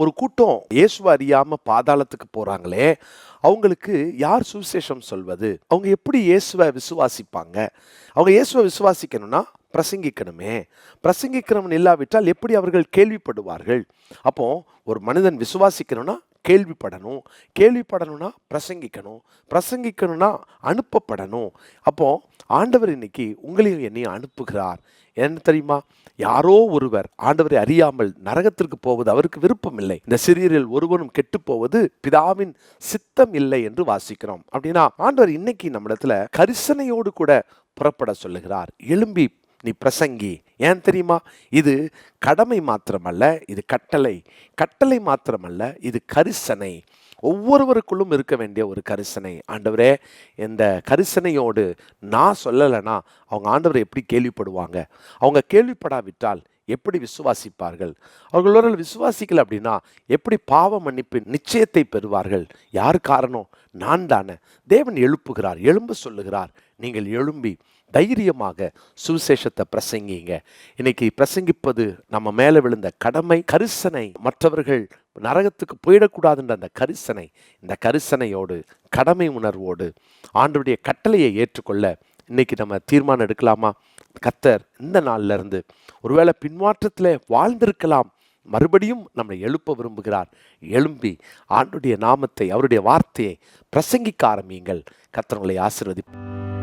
ஒரு கூட்டம் இயேசுவை அறியாமல் பாதாளத்துக்கு போகிறாங்களே அவங்களுக்கு யார் சுவிசேஷம் சொல்வது? அவங்க எப்படி இயேசுவை விசுவாசிப்பாங்க? அவங்க இயேசுவை விசுவாசிக்கணும்னா பிரசங்கிக்கணுமே. பிரசங்கிக்கிறவன் இல்லாவிட்டால் எப்படி அவர்கள் கேள்விப்படுவார்கள்? அப்போ ஒரு மனிதன் விசுவாசிக்கணும்னா கேள்விப்படணும். கேள்விப்படணும்னா பிரசங்கிக்கணும். பிரசங்கிக்கணும்னா அனுப்பப்படணும். அப்போது ஆண்டவர் இன்னைக்கு உங்களையும் என்னையும் அனுப்புகிறார். என்ன தெரியுமா? யாரோ ஒருவர் ஆண்டவரை அறியாமல் நரகத்திற்கு போவது அவருக்கு விருப்பம் இல்லை இந்த சிறியரில் ஒருவனும் கெட்டு போவது பிதாவின் சித்தம் இல்லை என்று வாசிக்கிறோம். அப்படின்னா ஆண்டவர் இன்னைக்கு நம்மிடத்துல கரிசனையோடு கூட புறப்பட சொல்லுகிறார். எழும்பி நீ பிரசங்கி. ஏன் தெரியுமா? இது கடமை மாத்திரமல்ல இது கட்டளை. கட்டளை மாத்திரமல்ல இது கரிசனை. ஒவ்வொருவருக்குள்ளும் இருக்க வேண்டிய ஒரு கரிசனை. ஆண்டவரே இந்த கரிசனையோடு நான் சொல்லலைன்னா அவங்க ஆண்டவரை எப்படி கேள்விப்படுவாங்க? அவங்க கேள்விப்படாவிட்டால் எப்படி விசுவாசிப்பார்கள்? அவர்களோட விசுவாசிக்கல அப்படின்னா எப்படி பாவ மன்னிப்பு நிச்சயத்தை பெறுவார்கள்? யார் காரணம்? நான் தானே. தேவன் எழுப்புகிறார் எழும்ப சொல்லுகிறார். நீங்கள் எழும்பி தைரியமாக சுவிசேஷத்தை பிரசங்கிங்க. இன்னைக்கு பிரசங்கிப்பது நம்ம மேலே விழுந்த கடமை கரிசனை. மற்றவர்கள் நரகத்துக்கு போயிடக்கூடாதுன்ற அந்த கரிசனை இந்த கரிசனையோடு கடமை உணர்வோடு ஆண்டுடைய கட்டளையை ஏற்றுக்கொள்ள இன்றைக்கி நம்ம தீர்மானம் எடுக்கலாமா? கத்தர் இந்த நாள்ல இருந்து ஒருவேளை பின்மாற்றத்தில் வாழ்ந்திருக்கலாம். மறுபடியும் நம்மளை எழுப்ப விரும்புகிறார். எழும்பி ஆண்டுடைய நாமத்தை அவருடைய வார்த்தையை பிரசங்கிக்க ஆரம்பியுங்கள். கத்தர் ஆசிர்வதிப்போம்